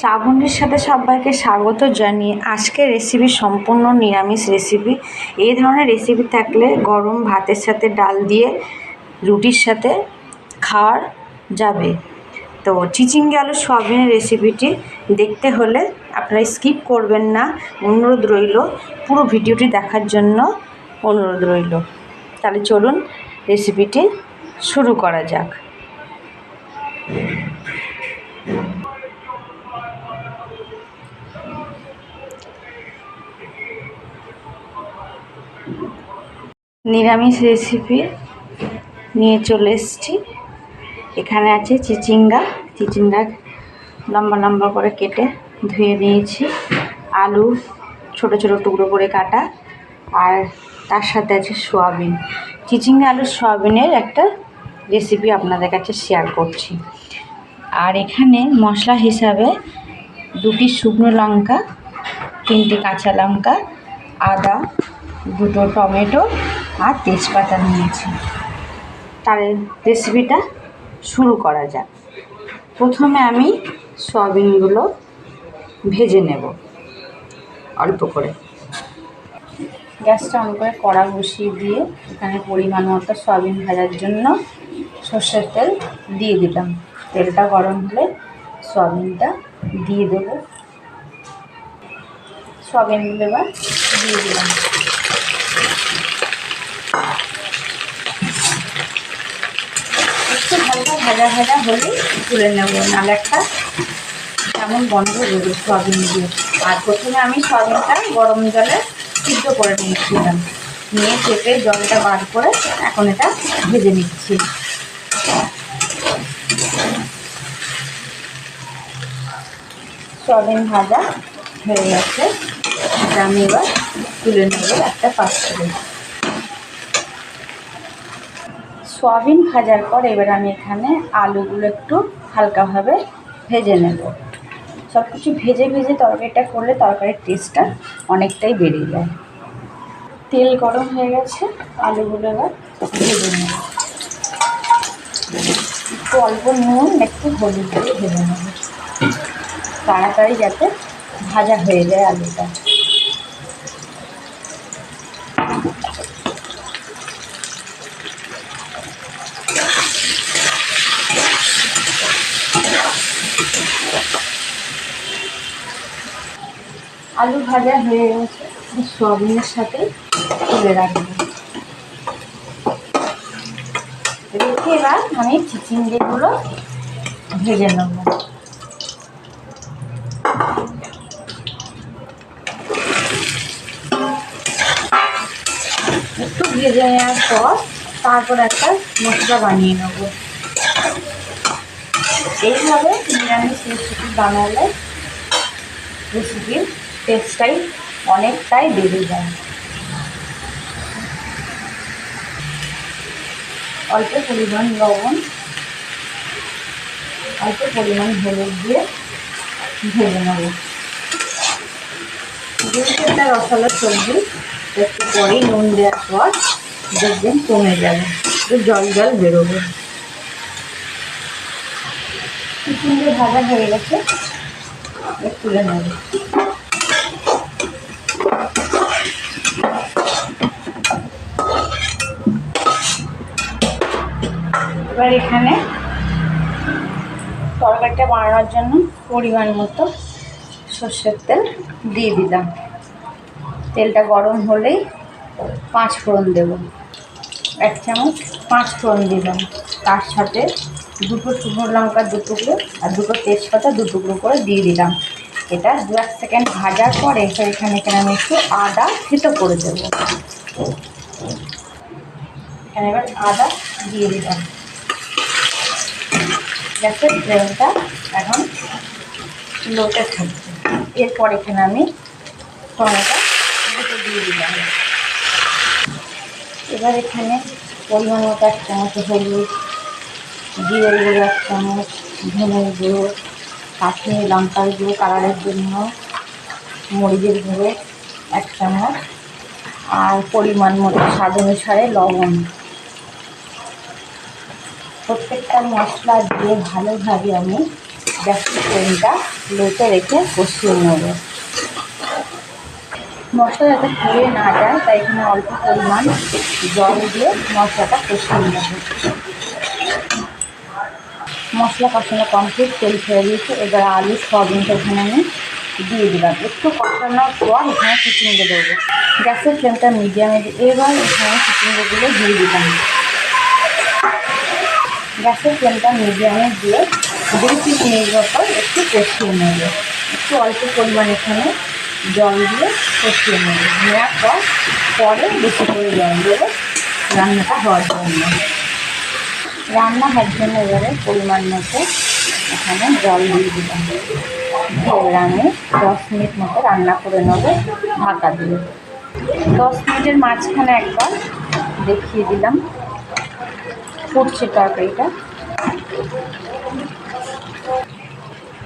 শ্রাবণীর সাথে সবাইকে স্বাগত জানিয়ে আজকে রেসিপি সম্পূর্ণ নিরামিষ রেসিপি এই ধরনের রেসিপি থাকলে গরম ভাতের সাথে ডাল দিয়ে রুটির সাথে খাওয়ার যাবে। তো চিচিঙ্গে আলু সয়াবিনের রেসিপিটি দেখতে হলে আপনারা স্কিপ করবেন না। অনুরোধ রইল, পুরো ভিডিওটি দেখার জন্য অনুরোধ রইল। তাহলে চলুন রেসিপিটি শুরু করা যাক। নিরামিষ রেসিপি নিয়ে চলে এসেছি। এখানে আছে চিচিঙ্গা। চিচিঙ্গা লম্বা লম্বা করে কেটে ধুয়ে নিয়েছি। আলু ছোট ছোট টুকরো করে কাটা আর তার সাথে আছে সোয়াবিন। চিচিঙ্গা আলু সোয়াবিনের একটা রেসিপি আপনাদের কাছে শেয়ার করছি। আর এখানে মশলা হিসাবে দুটি শুকনো লঙ্কা, তিনটে কাঁচা লঙ্কা আদা, দুটো টমেটো আর তেজপাতা নিয়েছি। তার রেসিপিটা শুরু করা যাক। প্রথমে আমি সয়াবিনগুলো ভেজে নেব অল্প করে। গ্যাসটা অন করে কড়া বসিয়ে দিয়ে এখানে পরিমাণ মতো সয়াবিন ভাজার জন্য সর্ষের তেল দিয়ে দিলাম। তেলটা গরম হলে সয়াবিনটা দিয়ে দেবো। সয়াবিনগুলো এবার দিয়ে দিলাম। একটু হালকা ভাজা ভাজা হলে তুলে নেব, নাহলে একটা কেমন বন্ধ দেবো সয়াবিন দিয়ে। আর প্রথমে আমি সয়াবিনটা গরম জলে সিদ্ধ করে নিয়েছিলাম। নিয়ে চেপে জলটা বার করে এখন এটা ভেজে নিচ্ছি। সয়াবিন ভাজা হয়ে গেছে। আমি এবার তুলে নেব একটা পাত্রে সয়াবিন ভাজার পর এবার আমি এখানে আলুগুলো একটু হালকাভাবে ভেজে নেব। সব কিছু ভেজে ভেজে তরকারিটা করলে তরকারির টেস্টটা অনেকটাই বেড়ে যায়। তেল গরম হয়ে গেছে, আলুগুলো এবার ভেজে নেব। একটু অল্প নুন, একটু হলুদ দিয়ে ভেজে নেব। তাড়াতাড়ি যাতে ভাজা হয়ে যায় আলুটা। আলু ভাজা হয়ে গেছে সয়াবিনের সাথে তুলে রাখব। রেখে এবার আমি চিচিঙ্গেগুলো ভেজে নেব। একটু ভেজে নেওয়ার পর তারপর একটা মশলা বানিয়ে নেব। এইভাবে নিরামিষ রেসিপি বানালে রেসিপির টেস্টটাই অনেকটাই বেড়ে যায়। অল্প পরিমাণ লবণ, অল্প পরিমাণ হলুদ দিয়ে ভেজে নেব। যেহেতু একটা রসালো সবজি, একটু পরেই নুন দেওয়ার পর দেখবেন কমে যাবে, একটু জল জল বেরোবে। চিকেনটা ভাজা হয়ে গেছে তুলে নেব। এবার এখানে তরকারিটা বানানোর জন্য পরিমাণ মতো সর্ষের তেল দিয়ে দিলাম। তেলটা গরম হলেই পাঁচ ফোড়ন দেব। এক চামচ পাঁচ ফোড়ন দিলাম। তার সাথে দুটো শুকনো লঙ্কা দু টুকরো আর দুটো তেজপাতা দু টুকরো করে দিয়ে দিলাম। এটা দু এক সেকেন্ড ভাজার পরে এখানে এখানে আমি একটু আদা থেতো করে দেবো। এখানে এবার আদা দিয়ে দিলাম। গ্যাসের ফ্লেমটা এখন লোটে থাকবে। এরপর এখানে আমি টমেটো দুটো দিয়ে দিলাম। এবার এখানে পরিমাণ মতো এক চামচ হলুদ জিরে গুঁড়ো এক চামচ, ধনের গুঁড়ো, কাশ্মীরি লঙ্কার গুঁড়ো, কালারের জন্য মরিচের গুঁড়ো এক চামচ, আর পরিমাণ মতো স্বাদ অনুসারে লবণ। প্রত্যেকটা মশলা দিয়ে ভালোভাবে আমি গ্যাসের ফ্লেমটা লোতে রেখে কষিয়ে নেব। মশলা যাতে পুড়ে না যায়, তাই এখানে অল্প পরিমাণ জল দিয়ে মশলাটা কষিয়ে নেব। মশলা কষানো কমপ্লিট তেল ছেড়ে দিয়েছে। এবার আলু সয়াবিনটা এখানে আমি দিয়ে দিলাম। একটু কষানোর পর এখানে চিচিঙ্গে দেবো। গ্যাসের ফ্লেমটা মিডিয়ামে এবার এখানে চিচিঙ্গেগুলো দিয়ে দিলাম। গ্যাসের ফ্লেমটা মিডিয়ামে দিয়ে দুই তিন মিনিট একটু কষিয়ে নেবে। একটু অল্প পরিমাণ এখানে জল দিয়ে কষিয়ে নেবে। নেওয়ার পর পরে বেশি করে জল দেবে। রান্নাটা হওয়ার জন্য। রান্না হওয়ার জন্য এবারে পরিমাণ মতো এখানে জল দিয়ে দিলাম। এবার আমি দশ মিনিট মতো রান্না করে নেব ঢাকা দিয়ে। দশ মিনিটের মাঝখানে একবার দেখিয়ে দিলাম ফুটছে তরকারিটা।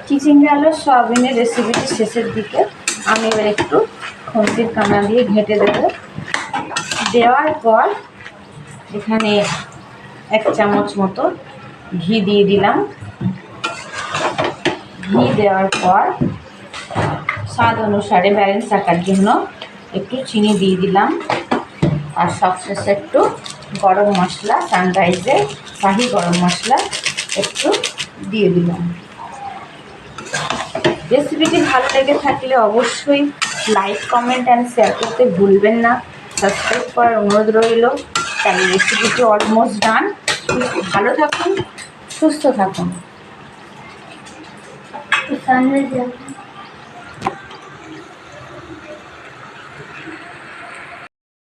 চিচিঙ্গা আলু সয়াবিনের রেসিপিটি শেষের দিকে। আমি এবার একটু খন্তির কানা দিয়ে ঘেঁটে দেবো। দেওয়ার পর এখানে এক চামচ মতো ঘি দিয়ে দিলাম। ঘি দেওয়ার পর স্বাদ অনুসারে ব্যালেন্স রাখার জন্য একটু চিনি দিয়ে দিলাম। আর সবশেষে একটু গরম মশলা সানরাইজের শাহি গরম মশলা একটু দিয়ে দিলাম। রেসিপিটি ভালো লেগে থাকলে অবশ্যই লাইক কমেন্ট অ্যান্ড শেয়ার করতে ভুলবেন না। সাবস্ক্রাইব করার অনুরোধ রইল। তাই রেসিপিটি অলমোস্ট ডান ভালো থাকুন, সুস্থ থাকুন।